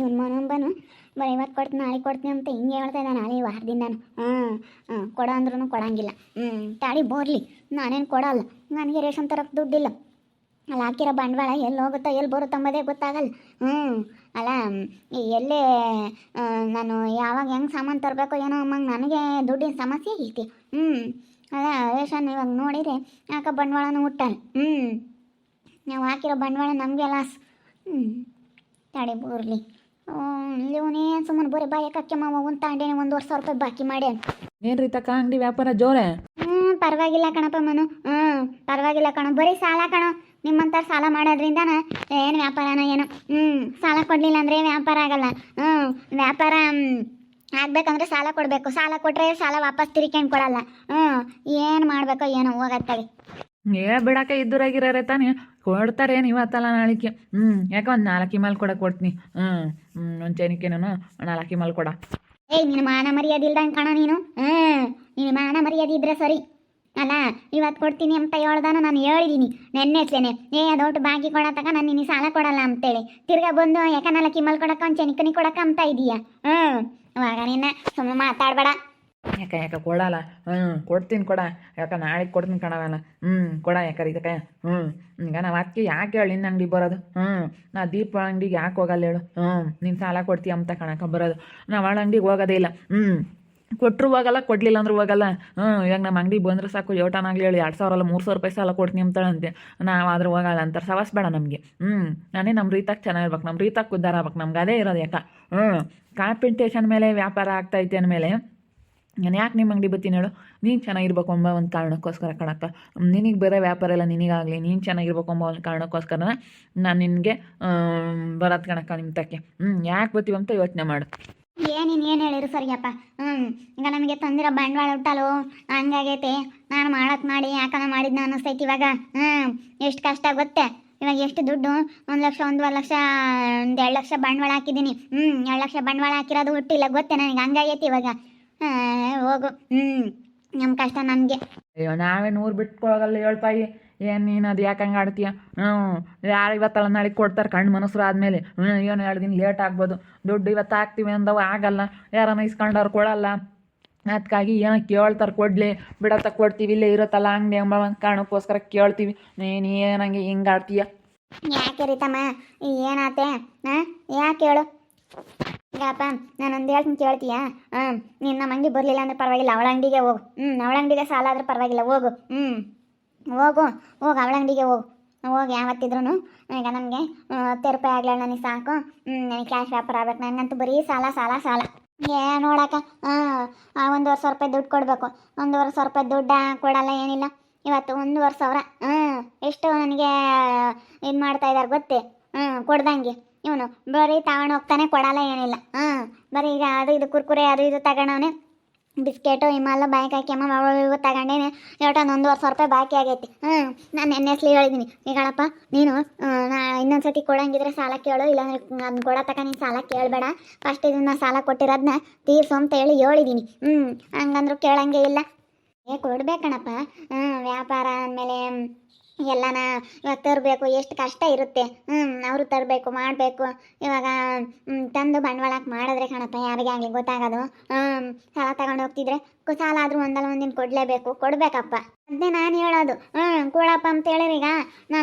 ಇವನು ಮನೊಬ್ಬನು ಬರೀ ಇವತ್ತು ಕೊಡ್ತೀನಿ ನಾಳೆ ಕೊಡ್ತೀನಿ ಅಂತ ಹಿಂಗೆ ಹೇಳ್ತಾ ಇದ್ದಾನೆ ನಾಳೆ ವಾರದಿಂದ ನಾನು. ಹಾಂ ಹಾಂ, ಕೊಡ ಅಂದ್ರೂ ಕೊಡಂಗಿಲ್ಲ. ಹ್ಞೂ ತಾಡಿ ಬೋರ್ಲಿ, ನಾನೇನು ಕೊಡಲ್ಲ. ನನಗೆ ರೇಷನ್ ತರಕ್ಕೆ ದುಡ್ಡಿಲ್ಲ. ಅಲ್ಲಿ, ಹಾಕಿರೋ ಬಂಡವಾಳ ಎಲ್ಲಿ ಹೋಗುತ್ತೋ, ಎಲ್ಲಿ ಬರುತ್ತೋ ಅಂಬೋದೇ ಗೊತ್ತಾಗಲ್ಲ. ಹ್ಞೂ ಅಲ್ಲ ಎಲ್ಲೇ ನಾನು ಯಾವಾಗ ಹೆಂಗೆ ಸಾಮಾನು ತರಬೇಕು ಏನೋ ಅಮ್ಮಂಗೆ ನನಗೆ ದುಡ್ಡಿನ ಸಮಸ್ಯೆ ಐತಿ. ಹ್ಞೂ ಅಲ್ಲ, ರೇಷನ್ ಇವಾಗ ನೋಡಿದರೆ ಯಾಕೆ ಬಂಡವಾಳನೂ ಹುಟ್ಟಲ್ಲ ಹ್ಞೂ ನಾವು ಹಾಕಿರೋ ಬಂಡವಾಳ ನಮಗೆ ಲಾಸ್ ಹ್ಞೂ ತಡೆ ಬೂರ್ಲಿ. ಇವನೇ ಸುಮ್ಮನೆ ಬರೀ ಬಾಯಿ ಕಕ್ಕೆ ಮಾವ ಒಂದು ತಾಂಡೇನೆ ಒಂದೂವರೆ ಸಾವಿರ ರೂಪಾಯಿ ಬಾಕಿ ಮಾಡ್ಯಾನ. ಏನ್ರಿ ತಕ್ಕ ಅಂಗಡಿ ವ್ಯಾಪಾರ ಜೋರೆ? ಹ್ಮ್ ಪರವಾಗಿಲ್ಲ ಕಣಪ್ಪ ಮನು. ಹ್ಮ್ ಪರವಾಗಿಲ್ಲ ಕಣ. ಬರೀ ಸಾಲ ಕಣ. ನಿಮ್ಮಂತ ಸಾಲ ಮಾಡೋದ್ರಿಂದ ಏನು ವ್ಯಾಪಾರನ ಏನು? ಹ್ಮ್ ಸಾಲ ಕೊಡಲಿಲ್ಲ ಅಂದ್ರೆ ವ್ಯಾಪಾರ ಆಗಲ್ಲ. ಹ್ಮ್ ವ್ಯಾಪಾರ ಮ್, ಆಗ್ಬೇಕಂದ್ರೆ ಸಾಲ ಕೊಡಬೇಕು. ಸಾಲ ಕೊಟ್ಟರೆ ಸಾಲ ವಾಪಸ್ ತಿರ್ಕೊಂಡು ಕೊಡಲ್ಲ. ಹ್ಮ್ ಏನು ಮಾಡ್ಬೇಕೋ ಏನೋ ಹೋಗತ್ತಾಗಿ ಏ, ಬಿಡಾಕ ಇದ್ದೂರಾಗಿರೋರೆ ತಾನೇ. ಕೊಡ್ತಾರೆ ಇವತ್ತಲ್ಲ ನಾಳಿಕೆ. ಹ್ಞೂ ಯಾಕೆ ಒಂದು ನಾಲ್ಕು ಮಾಲ್ ಕೊಡಕ್ಕೆ ಕೊಡ್ತೀನಿ. ಹ್ಞೂ ಹ್ಞೂ ಒಂದು ನಾನು ನಾಲ್ಕು ಮಾಲ್ ಕೊಡ. ಏಯ್, ನಿನ್ನ ಮಾನ ಮರ್ಯಾದ ಇಲ್ದಂಗೆ ಕಾಣ ನೀನು? ಹ್ಞೂ ನಿನ್ನ ಮಾನ ಮರ್ಯಾದೆ ಇದ್ರೆ ಸರಿ. ಅಲ್ಲ ಇವತ್ತು ಕೊಡ್ತೀನಿ ಅಂತ ಹೇಳ್ದಾನ ನಾನು ಹೇಳಿದ್ದೀನಿ ನೆನ್ನೆಸ್ಲೇನೆ ಏ ಅದೊಟ್ಟು ಬಾಕಿ ಕೊಡತಕ್ಕ ನಾನು ನಿನ್ನ ಸಾಲ ಕೊಡಲ್ಲ ಅಂತೇಳಿ. ತಿರ್ಗಾ ಬಂದು ಯಾಕ ನಾಲ್ಕಿ ಮಲ್ ಕೊಡಕ್ಕ, ಒಂದು ಚೆನಿಕನಿ ಕೊಡಕ್ಕ ಅಂತ ಇದೀಯಾ? ಹ್ಞೂ ಅವಾಗ ನಿನ್ನ ಸುಮ್ಮನೆ ಮಾತಾಡಬೇಡ. ಯಾಕೆ ಯಾಕೆ ಕೊಡಲ್ಲ? ಹ್ಞೂ ಕೊಡ್ತೀನಿ ಕೊಡ. ಯಾಕೆ, ನಾಳೆಗೆ ಕೊಡ್ತೀನಿ ಕಣವಲ್ಲ ಹ್ಞೂ ಕೊಡ ಯಾಕಂದ್ರೆ ಇದಕ್ಕೆ? ಹ್ಞೂ ಈಗ ನಾವು ಅದಕ್ಕೆ ಯಾಕೆ ಹೇಳಿ ನಿನ್ನ ಅಂಗಡಿಗೆ ಬರೋದು? ಹ್ಞೂ ನಾ ದೀಪ ಅಂಗಡಿಗೆ ಯಾಕೆ ಹೋಗಲ್ಲ ಹೇಳು? ಹ್ಞೂ ನೀನು ಸಾಲ ಕೊಡ್ತೀಯ ಅಂತ ಕಣಕ ಬರೋದು. ನಾವು ಅವಳ ಅಂಗಡಿಗೆ ಹೋಗೋದೇ ಇಲ್ಲ. ಹ್ಞೂ ಕೊಟ್ಟರು ಹೋಗಲ್ಲ, ಕೊಡಲಿಲ್ಲ ಅಂದ್ರೆ ಹೋಗಲ್ಲ. ಹ್ಞೂ ಇವಾಗ ನಮ್ಮ ಅಂಗಡಿ ಬಂದ್ರೆ ಸಾಕು ಯೋಟನಾಗಲಿ ಹೇಳಿ ಎರಡು ಸಾವಿರ ಅಲ್ಲ ಮೂರು ಸಾವಿರ ರೂಪಾಯಿ ಸಾಲ ಕೊಡ್ತೀನಿ ಅಂತೆ. ನಾವು ಆದ್ರೆ ಹೋಗಲ್ಲ ಅಂತಾರೆ. ಸವಾಸ್ ಬೇಡ ನಮಗೆ. ಹ್ಞೂ ನಾನೇ ನಮ್ಮ ರೀತಾಗ ಚೆನ್ನಾಗಿರ್ಬೇಕು. ನಮ್ಮ ರೀತಾಗ ಉದ್ದಾರ ಆಗ್ಬೇಕು. ನಮ್ಗೆ ಅದೇ ಇರೋದು ಯಾಕೆ? ಹ್ಞೂ ಕಾಂಪಿಟೇಷನ್ ಮೇಲೆ ವ್ಯಾಪಾರ ಆಗ್ತೈತೆ ಅಂದಮೇಲೆ ನಾನು ಯಾಕೆ ನಿಮ್ಮ ಅಂಗಡಿ ಬತ್ತೀನಿ ಹೇಳು? ನೀನು ಚೆನ್ನಾಗಿರ್ಬೇಕು ಅಂಬ ಒಂದು ಕಾರಣಕ್ಕೋಸ್ಕರ ಕಣಕ್ಕ. ನಿನಗೆ ಬೇರೆ ವ್ಯಾಪಾರ ಎಲ್ಲ ನಿನಗಾಗಲಿ, ನೀನು ಚೆನ್ನಾಗಿರ್ಬೇಕು ಅಂಬ ಒಂದು ಕಾರಣಕ್ಕೋಸ್ಕರ ನಾನು ನಿನಗೆ ಬರತ್ ಕಣಕ್ಕ ನಿಮ್ಮ ತಕ್ಕೆ ಹ್ಞೂ ಯಾಕೆ ಬತ್ತೀವಿ ಅಂತ ಯೋಚನೆ ಮಾಡು. ಏನಿನ್ ಏನು ಹೇಳಿರು ಸರಿಯಪ್ಪ ಹ್ಞೂ ಈಗ ನಮಗೆ ತಂದಿರೋ ಬಂಡವಾಳ ಉಟ್ಟಲು ಹಂಗಾಗೈತೆ. ನಾನು ಮಾಡಕ್ ಮಾಡಿ, ಯಾಕನ ಮಾಡಿದ್ನ ಅನ್ನಿಸ್ತೈತಿ ಇವಾಗ. ಹ್ಞೂ ಎಷ್ಟು ಕಷ್ಟ ಗೊತ್ತೆ? ಇವಾಗ ಎಷ್ಟು ದುಡ್ಡು? ಒಂದು ಲಕ್ಷ, ಒಂದೂವರೆ ಲಕ್ಷ, ಒಂದು ಎರಡು ಲಕ್ಷ ಬಂಡವಾಳ ಹಾಕಿದ್ದೀನಿ. ಹ್ಞೂ ಎರಡು ಲಕ್ಷ ಬಂಡವಾಳ ಹಾಕಿರೋದು ಹುಟ್ಟಿಲ್ಲ ಗೊತ್ತೆ? ನನಗೆ ಹಂಗಾಗೈತಿ ಇವಾಗ. ಹೋಗು. ಹ್ಞೂ ನಮ್ಮ ಕಷ್ಟ ನನಗೆ. ಅಯ್ಯೋ ನಾವೇ ನೂರು ಬಿಟ್ಕೊಳಗಲ್ಲ ಹೇಳ್ತಾಯಿ ಏನು ನೀನು ಅದು ಯಾಕೆ ಹಂಗೆ ಆಡ್ತೀಯ? ಹ್ಞೂ ಯಾರು ಇವತ್ತಲ್ಲ ನಾಳೆ ಕೊಡ್ತಾರೆ ಕಣ್ಣು ಮನಸ್ರು ಆದಮೇಲೆ. ಹ್ಞೂ ಏನು ಎರಡು ದಿನ ಲೇಟ್ ಆಗ್ಬೋದು. ದುಡ್ಡು ಇವತ್ತು ಹಾಕ್ತೀವಿ ಅಂದವು ಆಗಲ್ಲ. ಯಾರನ್ನ ಇಸ್ಕೊಂಡವ್ರು ಕೊಡಲ್ಲ. ಅದಕ್ಕಾಗಿ ಏನೋ ಕೇಳ್ತಾರೆ ಕೊಡಲಿ. ಬಿಡತ್ತ ಕೊಡ್ತೀವಿ ಇಲ್ಲೇ ಇರುತ್ತಲ್ಲ ಅಂಗಡಿ ಎಂಬ ಒಂದು ಕಾರಣಕ್ಕೋಸ್ಕರ ಕೇಳ್ತೀವಿ. ನೀನು ಏನಂಗೆ ಹಿಂಗೆ ಆಡ್ತೀಯ? ಯಾಕೆ ರೀತಮ್ಮ? ಏನಾತೆ? ಹಾಂ ಯಾಕೆ ಹೇಳು? ಈಗಪ್ಪ ನಾನೊಂದು ಹೇಳ್ತೀನಿ ಕೇಳ್ತೀಯಾ? ಹ್ಞೂ ನೀನು ನಮ್ಮ ಅಂಗಡಿ ಬರಲಿಲ್ಲ ಅಂದ್ರೆ ಪರವಾಗಿಲ್ಲ, ಅವಳ ಅಂಗಡಿಗೆ ಹೋಗು. ಹ್ಞೂ ಅವಳ ಅಂಗಡಿಗೆ ಸಾಲ ಆದರೂ ಪರವಾಗಿಲ್ಲ, ಹೋಗು. ಹ್ಞೂ ಹೋಗು ಹೋಗು, ಅವಳ ಅಂಗಡಿಗೆ ಹೋಗು. ಹೋಗಿ ಯಾವತ್ತಿದ್ರು ಈಗ ನಮಗೆ ಹತ್ತು ರೂಪಾಯಿ ಆಗಲ್ಲ ನನಗೆ ಸಾಕು. ಹ್ಞೂ ನನಗೆ ಕ್ಯಾಶ್ ವ್ಯಾಪಾರ ಆಗ್ಬೇಕು. ನನಗಂತೂ ಬರೀ ಸಾಲ ಸಾಲ ಸಾಲ. ಏ, ನೋಡಕ್ಕ ಹಾಂ ಒಂದುವರೆ ಸಾವಿರ ರೂಪಾಯಿ ದುಡ್ಡು ಕೊಡಬೇಕು. ಒಂದೂವರೆ ಸಾವಿರ ರೂಪಾಯಿ ದುಡ್ಡು ಕೊಡಲ್ಲ, ಏನಿಲ್ಲ. ಇವತ್ತು ಒಂದೂವರೆ ಸಾವಿರ. ಹ್ಞೂ ಎಷ್ಟು ನನಗೆ ಇದು ಮಾಡ್ತಾ ಇದ್ದಾರೆ ಗೊತ್ತೇ? ಹ್ಞೂ ಕೊಡ್ದಂಗೆ. ಇವನು, ಬರೀ ತಗೊಂಡು ಹೋಗ್ತಾನೆ, ಕೊಡಲ್ಲ ಏನಿಲ್ಲ. ಹಾಂ, ಬರೀ ಈಗ ಅದು ಇದು ಕುರ್ಕುರೆ, ಅದು ಇದು ತಗೊಂಡವನೆ. ಬಿಸ್ಕೆಟು, ಹಿಮಾಲ ಬಾಯ್ಕ್ ಹಾಕ್ಯಮ್ಮ ಇವು ತಗೊಂಡೇನೆ. ಒಟ್ಟು ಒಂದೂವರೆ ಸಾವಿರ ರೂಪಾಯಿ ಬಾಕಿ ಆಗೈತಿ. ಹ್ಞೂ ನಾನು ಎಣ್ಣೆಸ್ಲಿ ಹೇಳಿದ್ದೀನಿ ಈಗಳಪ್ಪ, ನೀನು ನಾನು ಇನ್ನೊಂದು ಇನ್ನೊಂದ್ಸತಿ ಕೊಡಂಗಿದ್ರೆ ಸಾಲ ಕೇಳು, ಇಲ್ಲಾಂದ್ರೆ ಅದನ್ನ ಕೊಡೋ ತಕ ನೀನು ಸಾಲ ಕೇಳಬೇಡ. ಫಸ್ಟ್ ಇದನ್ನ ಸಾಲ ಕೊಟ್ಟಿರೋದನ್ನ ತೀರ್ಸು ಅಂತ ಹೇಳಿ ಹೇಳಿದ್ದೀನಿ ಹ್ಞೂ ಹಂಗಂದ್ರು ಕೇಳಂಗೆ ಇಲ್ಲ. ಏ, ಕೊಡ್ಬೇಕಣಪ್ಪ. ಹ್ಞೂ ವ್ಯಾಪಾರ ಅಂದಮೇಲೆ ಎಲ್ಲನ ಇವಾಗ ತರಬೇಕು, ಎಷ್ಟು ಕಷ್ಟ ಇರುತ್ತೆ. ಹ್ಞೂ ಅವರು ತರಬೇಕು, ಮಾಡಬೇಕು. ಇವಾಗ ತಂದು ಬಂಡವಾಳಕ್ಕೆ ಮಾಡಿದ್ರೆ ಕಣಪ್ಪ, ಯಾರಿಗೆ ಆಗಲಿ ಗೊತ್ತಾಗೋದು. ಸಾಲ ತಗೊಂಡು ಹೋಗ್ತಿದ್ರೆ ಸಾಲ ಆದರೂ ಒಂದಲ್ಲ ಒಂದಿನ ಕೊಡಲೇಬೇಕು. ಕೊಡಬೇಕಪ್ಪ. ಅದೇ ನಾನು ಹೇಳೋದು. ಹ್ಞೂ ಕೊಡಪ್ಪ ಅಂತ ಹೇಳಿರೀಗ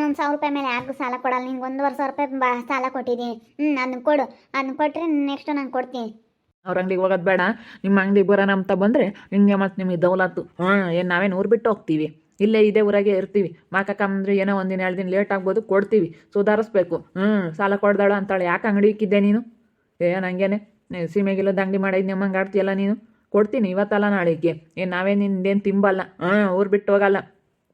ಒಂದು ಸಾವಿರ ರೂಪಾಯಿ ಮೇಲೆ ಯಾರಿಗೂ ಸಾಲ ಕೊಡಲ್ಲ. ನಿಂಗೆ ಒಂದೂವರೆ ಸಾವಿರ ರೂಪಾಯಿ ಬಾ, ಸಾಲ ಕೊಟ್ಟಿದ್ದೀನಿ. ಹ್ಞೂ ಅದನ್ನ ಕೊಡು. ಅದನ್ನ ಕೊಟ್ಟರೆ ನೆಕ್ಸ್ಟ್ ನಾನು ಕೊಡ್ತೀನಿ. ಅವ್ರ ಅಂಗಡಿಗೆ ಹೋಗೋದು ಬೇಡ. ನಿಮ್ಮ ಅಂಗಡಿಗೆ ಬರೋಣ ಅಂತ ಬಂದರೆ ನಿಮಗೆ ಮತ್ತೆ ನಿಮಗೆ ದೌಲತ್ತು. ಹಾಂ ಏನು ನಾವೇನು ಊರು ಬಿಟ್ಟು ಹೋಗ್ತೀವಿ. ಇಲ್ಲೇ ಇದೇ ಊರಾಗೆ ಇರ್ತೀವಿ. ಮಾಕಕ್ಕಂದ್ರೆ ಏನೋ ಒಂದಿನ ಎರಡು ದಿನ ಲೇಟ್ ಆಗ್ಬೋದು, ಕೊಡ್ತೀವಿ. ಸುಧಾರಿಸ್ಬೇಕು. ಹ್ಞೂ ಸಾಲ ಕೊಡ್ದಾಳ ಅಂತಾಳೆ. ಯಾಕೆ ಅಂಗಡಿ ಇಕ್ಕಿದ್ದೆ ನೀನು? ಏ ಹಂಗೇನೆ ಸೀಮೆಗಿಲ್ಲದ ಅಂಗಡಿ ಮಾಡಿದ್ ನಿಮ್ಮಂಗೆ ಆಡ್ತೀಯಲ್ಲ ನೀನು? ಕೊಡ್ತೀನಿ ಇವತ್ತಲ್ಲ ನಾಳೆಗೆ ಏನು ನಾವೇ ನಿಂದೇನು ತಿಂಬಲ್ಲ. ಹಾಂ ಊರು ಬಿಟ್ಟು ಹೋಗಲ್ಲ.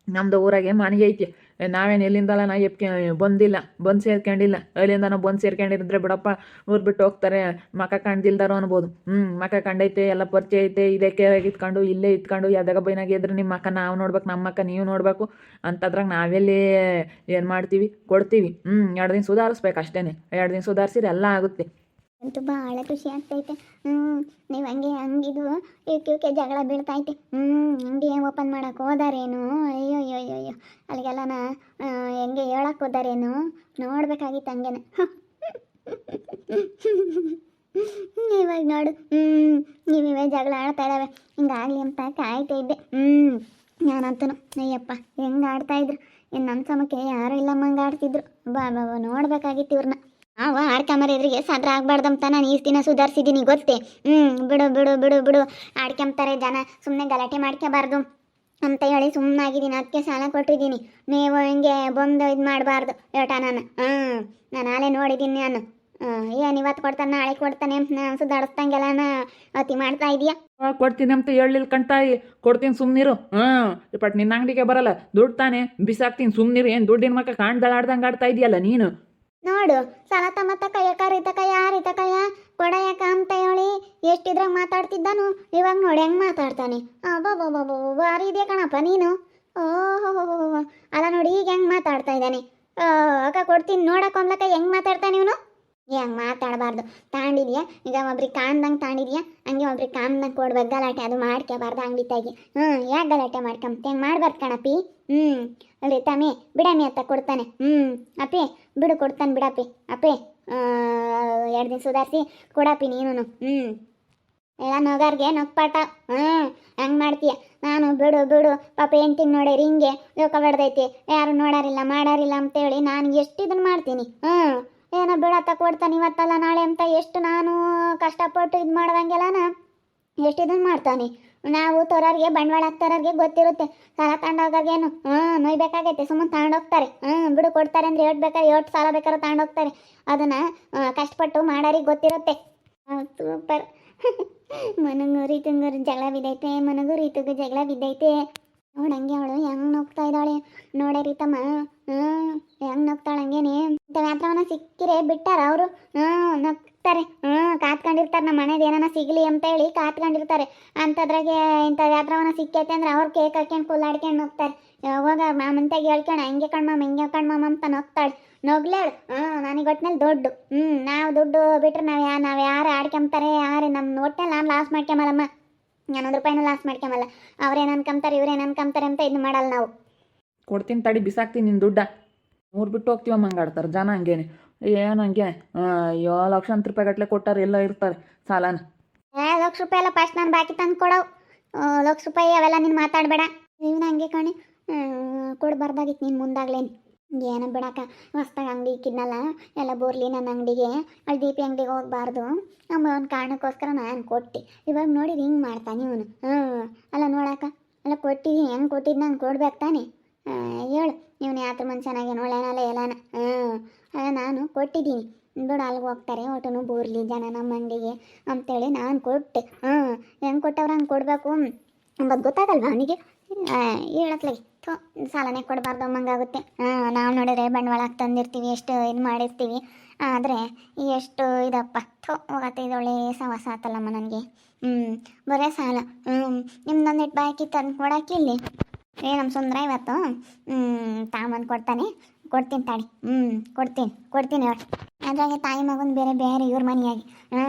ನಮ್ಮದು ಊರಾಗೆ ಮನೆಗೆ ಐತಿ ನಾವೇನು ಎಲ್ಲಿಂದಲ್ಲ ನಾ ಎಪ್ಕೆ, ಬಂದಿಲ್ಲ, ಬಂದು ಸೇರ್ಕೊಂಡಿಲ್ಲ. ಅಲ್ಲಿಂದ ನಾವು ಬಂದು ಸೇರ್ಕೊಂಡಿರಿದ್ರೆ ಬಿಡಪ್ಪ ಊರು ಬಿಟ್ಟು ಹೋಗ್ತಾರೆ. ಮಕ ಕಾಣ್ದಿಲ್ದಾರೋ ಅನ್ಬೋದು. ಹ್ಞೂ ಮಕ ಕಂಡೈತೆ, ಎಲ್ಲ ಪರಿಚಯ ಐತೆ, ಇದೇ ಕೇರಾಗಿ ಇತ್ಕೊಂಡು ಇಲ್ಲೇ ಇತ್ಕೊಂಡು ಯಾವ್ದಾಗ ಬೈನಾಗ ಇದ್ರೆ ನಿಮ್ಮ ಮಕ್ಕ ನಾವು ನೋಡ್ಬೇಕು ನಮ್ಮ ಮಕ್ಕ ನೀವು ನೋಡಬೇಕು. ಅಂತದ್ರಾಗ ನಾವೆಲ್ಲಿ ಏನು ಮಾಡ್ತೀವಿ, ಕೊಡ್ತೀವಿ. ಹ್ಞೂ ಎರಡು ದಿನ ಸುಧಾರಿಸ್ಬೇಕು ಅಷ್ಟೇ ಎರಡು ದಿನ ಸುಧಾರಿಸಿದ್ರೆ ಎಲ್ಲ ಆಗುತ್ತೆ. ಅಂತೂ ಭಾಳ ಖುಷಿ ಆಗ್ತೈತೆ. ಹ್ಞೂ ನೀವು ಹಂಗೆ ಹಂಗಿದು ಇವಕ್ಕೆ ಇವಕ್ಕೆ ಜಗಳ ಬೀಳ್ತೈತೆ. ಹ್ಞೂ ಅಂಗಡಿ ಓಪನ್ ಮಾಡಕ್ಕೆ ಹೋದಾರೇನು? ಅಯ್ಯೋ ಅಯ್ಯೋ ಅಯ್ಯೋ ಅಯ್ಯೋ ಅಲ್ಲಿಗೆಲ್ಲನ ಹೆಂಗೆ ಹೇಳಕ್ಕೆ ಹೋದಾರೇನು? ನೋಡ್ಬೇಕಾಗಿತ್ತು ಹಂಗೇನೆ. ಇವಾಗ ನೋಡು. ಹ್ಞೂ ನೀವಿವೇ ಜಗಳ ಆಡ್ತಾ ಇದ್ದಾವೆ. ಹಿಂಗಾಗಲಿ ಅಂತ ಕಾಯ್ತಾ ಇದ್ದೆ. ಹ್ಞೂ ನಾನಂತೂ ಅಯ್ಯಪ್ಪ, ಹೆಂಗೆ ಆಡ್ತಾ ಇದ್ರು? ಇನ್ನು ನಮ್ಮ ಸಮಕ್ಕೆ ಯಾರು ಇಲ್ಲಮ್ಮ ಹಂಗೆ ಆಡ್ತಿದ್ರು. ಬಾ ಬಾ ನೋಡ್ಬೇಕಾಗಿತ್ತು ಇವ್ರನ್ನ ಅವ ಆಡ್ಕೊಂಬರ ಎದುರಿಗೆ ಸದ್ರ ಆಗ್ಬಾರ್ದಂತ ನಾನು ಈ ದಿನ ಸುಧಾರಿಸಿದ್ದೀನಿ ಗೊತ್ತೇ? ಹ್ಞೂ ಬಿಡು ಬಿಡು ಬಿಡು ಬಿಡು. ಆಡ್ಕೊಂತಾರೆ ಜನ ಸುಮ್ಮನೆ ಗಲಾಟೆ ಮಾಡ್ಕೋಬಾರ್ದು ಅಂತ ಹೇಳಿ ಸುಮ್ಮನಾಗಿದ್ದೀನಿ ಅದಕ್ಕೆ ಸಾಲ ಕೊಟ್ಟಿದ್ದೀನಿ ನೀವು ಹಿಂಗೆ ಬಂದು ಇದು ಮಾಡಬಾರ್ದು ಏಟ ನಾನು. ಹಾಂ ನಾನು ನಾಳೆ ನೋಡಿದ್ದೀನಿ ನಾನು. ಏನು ಇವತ್ತು ಕೊಡ್ತಾನೆ, ನಾಳೆ ಕೊಡ್ತಾನೆ ಸುಧಾರಿಸ್ದಂಗೆಲ್ಲ ಅತಿ ಮಾಡ್ತಾ ಇದೀಯಾ? ಕೊಡ್ತೀನಿ ಅಂತ ಹೇಳಲಿಲ್ಲ ಕಣ್ತಾಯಿ ಕೊಡ್ತೀನಿ ಸುಮ್ಮನಿರು ಹಾಂ ಬಟ್ ನಿನ್ನ ಅಂಗಡಿಗೆ ಬರಲ್ಲ, ದುಡ್ಡು ತಾನೆ. ಬಿಸಾಕ್ತೀನಿ ಸುಮ್ಮನಿರು ಏನು ದುಡ್ಡಿನ ಮಕ್ಕ ಕಾಣ್ದಳಾಡ್ದಂಗೆ ಆಡ್ತಾ ಇದೆಯಲ್ಲ ನೀನು? ನೋಡು ಸಾಲ ತಮ್ಮತ್ತ ಕೈಯಕ ರೀತಕಯ್ಯ ಕೈಯ ಕೊಡಯಕ ಅಂತ ಹೇಳಿ ಎಷ್ಟಿದ್ರ ಮಾತಾಡ್ತಿದ್ದಾನು, ಇವಾಗ ನೋಡಿ ಹೆಂಗೆ ಮಾತಾಡ್ತಾನೆ. ಅಬ್ಬಬ್ಬಬ್ಬಬ್ಬ, ಭಾರಿ ಇದೆಯಾ ಕಣಪ್ಪ ನೀನು. ಓಹೋ ಅಲ್ಲ ನೋಡಿ ಈಗ ಹೆಂಗೆ ಮಾತಾಡ್ತಾ ಇದ್ದಾನೆ. ಅಕ್ಕ ಕೊಡ್ತೀನಿ ನೋಡಕ್ಕೊಂಬ್ಲಕ್ಕ ಹೆಂಗೆ ಮಾತಾಡ್ತಾನೆ ಇವನು? ಹೆಂಗೆ ಮಾತಾಡಬಾರ್ದು. ತಾಂಡಿದ್ಯಾ? ಈಗ ಒಬ್ರಿಗೆ ಕಾಣ್ದಂಗೆ ತಾಂಡಿದ್ಯಾ? ಹಂಗೆ ಒಬ್ರಿಗೆ ಕಾಮ್ದಂಗೆ ಕೊಡ್ಬೇಕು ಗಲಾಟೆ ಅದು ಮಾಡ್ಕೋಬಾರ್ದು ಅಂಗಡಿ ತಾಗಿ ಹ್ಞೂ ಯಾಕೆ ಗಲಾಟೆ ಮಾಡ್ಕೊಂಬ ಹೆಂಗೆ ಮಾಡ್ಬಾರ್ದು ಕಣಪ್ಪಿ? ಹ್ಞೂ ಅಲ್ರಿ ತಮ್ಮಿ, ಬಿಡಮ್ಮಿ ಅಂತ ಕೊಡ್ತಾನೆ. ಹ್ಞೂ ಅಪ್ಪಿ, ಬಿಡು ಕೊಡ್ತಾನೆ ಬಿಡಪ್ಪಿ. ಅಪ್ಪಿ ಎರಡು ದಿನ ಸುಧಾರಿಸಿ, ಕೊಡಪ್ಪಿ ನೀನು ಹ್ಞೂ ಎಲ್ಲ ನೊಗಾರ್ಗೆ ನೊಕ್ಪಾಟ. ಹ್ಞೂ ಹಂಗೆ ಮಾಡ್ತೀಯ? ನಾನು ಬಿಡು ಬಿಡು. ಪಾಪ ಹೆಂಡ್ತಿನ ನೋಡೋರಿ ಹಿಂಗೆ ಲೋಕ ಬಡ್ದೈತಿ. ಯಾರು ನೋಡಾರಿಲ್ಲ, ಮಾಡಾರಿಲ್ಲ ಅಂತೇಳಿ ನಾನು ಎಷ್ಟು ಇದನ್ನು ಮಾಡ್ತೀನಿ? ಹ್ಞೂ ಏನೋ ಬಿಡತ್ತ ಕೊಡ್ತಾನೆ ಇವತ್ತಲ್ಲ, ನಾಳೆ ಅಂತ ಎಷ್ಟು ನಾನು ಕಷ್ಟಪಟ್ಟು ಇದು ಮಾಡ್ದಂಗೆಲ್ಲನ ಎಷ್ಟು ಇದನ್ನು ಮಾಡ್ತಾನೆ. ನಾವು ತೋರೋರಿಗೆ, ಬಂಡವಾಳ ಹಾಕ್ತಾರೋರಿಗೆ ಗೊತ್ತಿರುತ್ತೆ. ಸಾಲ ತಗೊಂಡೋಗಾಗೇನು ಹ್ಞೂ ನೋಯ್ಬೇಕಾಗೈತೆ, ಸುಮ್ಮನೆ ತಗೊಂಡೋಗ್ತಾರೆ. ಹ್ಞೂ ಬಿಡು ಕೊಡ್ತಾರೆ ಅಂದರೆ ಎಷ್ಟು ಬೇಕಾದ್ರೆ, ಎಷ್ಟು ಸಾಲ ಬೇಕಾದ್ರೆ ತಗೊಂಡೋಗ್ತಾರೆ. ಅದನ್ನು ಕಷ್ಟಪಟ್ಟು ಮಾಡೋರಿಗೆ ಗೊತ್ತಿರುತ್ತೆ. ಸೂಪರ್ ಮನಗೂ ರೀತಂಗೂ ಜಗಳ ಬಿದ್ದೈತೆ ಮನಗೂ ರೀತಿಗೂ ಜಗಳ ಬಿದ್ದೈತೆ ನೋಡಂಗೆ ಅವಳು? ಹೆಂಗ್ ನೋಗ್ತಾ ಇದ್ದಾಳೆ? ನೋಡೇ ರೀತಮ್ಮ ಹ್ಮ್, ಹೆಂಗ್ ನೋಗ್ತಾಳೆ ಹಂಗೇನೆ? ಇಂಥ ವ್ಯಾತ್ರವನ್ನ ಸಿಕ್ಕಿರೆ ಬಿಟ್ಟಾರ ಅವರು? ಹ್ಮ್, ನಗ್ತಾರೆ. ಹ್ಮ್, ಕಾತ್ಕೊಂಡಿರ್ತಾರೆ. ನಮ್ಮ ಮನೇದು ಏನಾನ ಸಿಗ್ಲಿ ಅಂತ ಹೇಳಿ ಕಾತ್ಕೊಂಡಿರ್ತಾರೆ. ಅಂತದ್ರಾಗೆ ಇಂಥ ವ್ಯಾತ್ರವನ್ನ ಸಿಕ್ಕೈತೆ ಅಂದ್ರೆ ಅವ್ರು ಕೇಕ್ ಹಾಕ್ಕೊಂಡು ಕುಲ್ಲಾಡ್ಕೊಂಡು ಹೋಗ್ತಾರೆ ಯಾವಾಗ ಮಾಮಂತಾಗಿ ಹೇಳ್ಕೊಂಡು ಹಂಗೆ ಕಣ್ಮಮ್ಮ ಹಿಂಗೆ ಕಣ್ಮಮ್ಮ ಅಂತ ನೋಗ್ತಾಳೆ. ನಗ್ಲಾಳು. ಹ್ಞೂ ನನಗೆ ಒಟ್ಟಿನಲ್ಲಿ ದೊಡ್ಡು. ಹ್ಮ್, ನಾವು ದುಡ್ಡು ಬಿಟ್ರೆ ನಾವು ಯಾ, ನಾವು ಯಾರು ಆಡ್ಕೊಂತಾರೆ ಯಾರು ನಮ್ಮ ಒಟ್ಟಿನಲ್ಲಿ ನಾನು ಲಾಸ್ ಮಾಡ್ಕೊಂಬಲ್ಲಮ್ಮ? ನಾನು ಒಂದು ರೂಪಾಯಿನೂ ಲಾಸ್ ಮಾಡ್ಕೊಂಬಲ್ಲ ಅವ್ರೇನು ಅನ್ಕೊಂತಾರೆ ಇವ್ರೇನು ಅನ್ಕೊಂತಾರೆ ಅಂತ ಇದು ಮಾಡಲ್ಲ ನಾವು. ಕೊಡ್ತೀನಿ ತಡಿ ಬಿಸಾಕ್ತೀನಿ ನಿನ್ನ ದುಡ್ಡ. ಮೂರು ಬಿಟ್ಟು ಹೋಗ್ತೀವಮ್ಮ ಹಂಗೆ ಆಡ್ತಾರೆ ಜನ ಹಂಗೇನೆ. ಏನು ಹಂಗೆ? ಅಯ್ಯೋ ಲಕ್ಷಾಂತರ ರೂಪಾಯಿ ಗಟ್ಟಲೆ ಕೊಟ್ಟಾರೆ ಎಲ್ಲ ಇರ್ತಾರೆ ಸಾಲನ. ಏ ಲಕ್ಷ ರೂಪಾಯಿ ಎಲ್ಲ ಫಸ್ಟ್ ನಾನು ಬಾಕಿ ತಂದು ಕೊಡವು. ಲಕ್ಷ ರೂಪಾಯಿ ಅವೆಲ್ಲ ನೀನು ಮಾತಾಡಬೇಡ. ನೀನು ಹಂಗೆ ಕಣೆ. ಕೊಡ್ಬಾರ್ದಾಗಿತ್ತು ನೀನು ಮುಂದಾಗ್ಲೇನು. ಏನೋ ಬಿಡಕ್ಕ ಹೊಸ್ದಾಗಿ ಅಂಗಡಿ ಇಕ್ಕಿದ್ನಲ್ಲ, ಎಲ್ಲ ಬೋರ್ಲಿ ನನ್ನ ಅಂಗಡಿಗೆ. ಅಲ್ಲಿ ದೀಪಿ ಅಂಗಡಿಗೆ ಹೋಗ್ಬಾರ್ದು. ಅಮ್ಮ ಒಂದು ಕಾರಣಕ್ಕೋಸ್ಕರ ನಾನು ಕೊಟ್ಟೆ. ಇವಾಗ ನೋಡಿ ಹಿಂಗೆ ಮಾಡ್ತಾನೆ ಇವನು. ಹ್ಞೂ ಅಲ್ಲ ನೋಡಕ್ಕ ಅಲ್ಲ ಕೊಟ್ಟಿದ್ದೀನಿ ಹೆಂಗೆ ಕೊಟ್ಟಿದ್ದು ನಾನು ಕೊಡ್ಬೇಕು ತಾನೆ. ಹೇಳು. ಇವನು ಯಾತ್ರ ಮನುಷ್ಯನಾಗೇನು ಒಳ್ಳೆನಲ್ಲ ಎಲ್ಲಾನ. ಹ್ಞೂ ಅಲ್ಲ ನಾನು ಕೊಟ್ಟಿದ್ದೀನಿ. ಬಿಡು ಅಲ್ಲಿಗೆ ಹೋಗ್ತಾರೆ. ಒಟ್ಟನು ಬೋರ್ಲಿ ಜನ ನಮ್ಮ ಅಂಗಡಿಗೆ ಅಂತೇಳಿ ನಾನು ಕೊಟ್ಟೆ. ಹ್ಞೂ ಹೆಂಗೆ ಕೊಟ್ಟವ್ರು ಹಂಗೆ ಕೊಡಬೇಕು? ಅಂಬದು ಗೊತ್ತಾಗಲ್ವಾ ಅವನಿಗೆ? ಹೇಳತ್ಲಾಗಿ ಥೋ, ಸಾಲನೇ ಕೊಡಬಾರ್ದು ಹಾಂ ನಾವು ನೋಡಿದ್ರೆ ಬಂಡವಾಳ ತಂದಿರ್ತೀವಿ, ಎಷ್ಟು ಇದು ಮಾಡಿರ್ತೀವಿ. ಆದರೆ ಎಷ್ಟು ಇದಪ್ಪ. ಥೋ, ಹೋಗತ್ತೆ ಇದೊಳ್ಳೆ ಸವಾಸ ಆತಲ್ಲಮ್ಮ ನನಗೆ. ಹ್ಞೂ ಬರೇ ಸಾಲ. ಹ್ಞೂ ನಿಮ್ದೊಂದಿಟ್ಟು ಬಾಕಿ ತಂದು ಕೊಡೋಕೆ ಇಲ್ಲಿ. ಏ ನಮ್ಮ ಸುಂದರ ಇವತ್ತು ಹ್ಞೂ ತಾಮನ್ ಕೊಡ್ತಾನೆ. ಕೊಡ್ತೀನಿ ತಾಳಿ. ಹ್ಞೂ ಕೊಡ್ತೀನಿ ಕೊಡ್ತೀನಿ ಹೇಳಿ ಅದ್ರಾಗೆ ತಾಯಿ ಮಗನ ಬೇರೆ ಬೇರೆ ಇವ್ರ ಮನೆಯಾಗಿ. ಹ್ಞೂ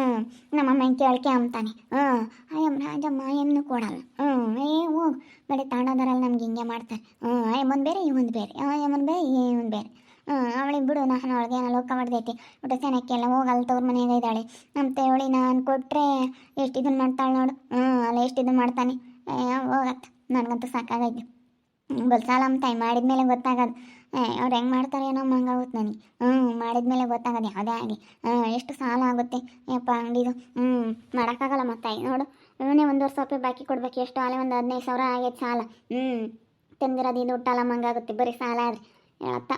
ನಮ್ಮಮ್ಮ ಕೇಳ್ಕೆ ಅಂತಾನೆ ಹ್ಞೂ ಅಯ್ಯಮ್ಮ ರಾಜಮ್ಮ ಏನು ಕೊಡಲ್ಲ. ಹ್ಞೂ ಏ ಹೋಗ್ ಬೇಡ ತಾಂಡೋದಾರಲ್ಲ ನಮ್ಗೆ ಹಿಂಗೆ ಮಾಡ್ತಾರೆ. ಹ್ಞೂ ಅಯ್ಯಮ್ಮನ್ ಬೇರೆ ಇವೊಂದು ಬೇರೆ ಅಯ್ಯಮ್ಮನ ಬೇರೆ ಇವೊಂದು ಬೇರೆ. ಹ್ಞೂ ಅವಳಿಗೆ ಬಿಡು ನಾನು ಅವಳಿಗೆ ಏನೋ ಲೋಕ ಮಾಡ್ದೈತಿ ಊಟ ಎಲ್ಲ ಹೋಗಲ್ಲ ತವ್ರ ಮನೆಯಾಗ ಇದ್ದಾಳೆ. ನಮ್ಮ ತೇವಳಿ ನಾನು ಕೊಟ್ಟರೆ ಎಷ್ಟು ಇದನ್ನು ಮಾಡ್ತಾಳೆ ನೋಡು. ಹ್ಞೂ ಅಲ್ಲ ಎಷ್ಟು ಇದನ್ನು ಮಾಡ್ತಾನೆ. ಹೋಗತ್ತೆ. ನನಗಂತೂ ಸಾಕಾಗೈತೆ. ಬಲ್ಸಾಲಮ್ಮ ಸಾಲ ತಾಯಿ ಮಾಡಿದ್ಮೇಲೆ ಗೊತ್ತಾಗೋದು. ಅವ್ರು ಹೆಂಗೆ ಮಾಡ್ತಾರೆ ಏನೋ ಮಂಗಾಗುತ್ತೆ ನನಗೆ. ಹ್ಞೂ ಮಾಡಿದ್ಮೇಲೆ ಗೊತ್ತಾಗೋದು ಯಾವುದೇ ಆಗಲಿ ಎಷ್ಟು ಸಾಲ ಆಗುತ್ತೆ? ಯಪ್ಪ, ಅಂಗಡಿದು. ಹ್ಞೂ ಮಾಡೋಕ್ಕಾಗಲ್ಲ ಮತ್ತೆ ನೋಡು, ಇವನೇ ಒಂದು ವರ್ಷ ರೂಪಾಯಿ ಬಾಕಿ ಕೊಡ್ಬೇಕು. ಎಷ್ಟು ಅಲ್ಲೇ ಒಂದು ಹದಿನೈದು ಸಾವಿರ ಆಗೈತೆ ಸಾಲ. ಹ್ಞೂ ತಂದಿರೋದು ಇದು ಊಟಲ್ಲ ಮಂಗಾಗುತ್ತೆ ಬರೀ ಸಾಲ ಆದ್ರೆ. ಹೇಳತ್ತ?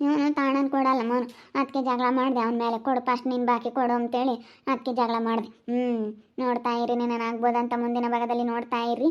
ಇವನು ತಾಣನ್ ಕೊಡಲ್ಲ ಮೋನು. ಅದಕ್ಕೆ ಜಗಳ ಮಾಡಿದೆ, ಅವನ ಮೇಲೆ ಕೊಡು ಫಸ್ಟ್ ನೀನು ಬಾಕಿ ಕೊಡು ಅಂತೇಳಿ ಅದಕ್ಕೆ ಜಗಳ ಮಾಡಿದೆ. ಹ್ಞೂ ನೋಡ್ತಾ ಇರಿ, ನಾನು ಆಗ್ಬೋದಂತ ಮುಂದಿನ ಭಾಗದಲ್ಲಿ ನೋಡ್ತಾ ಇರಿ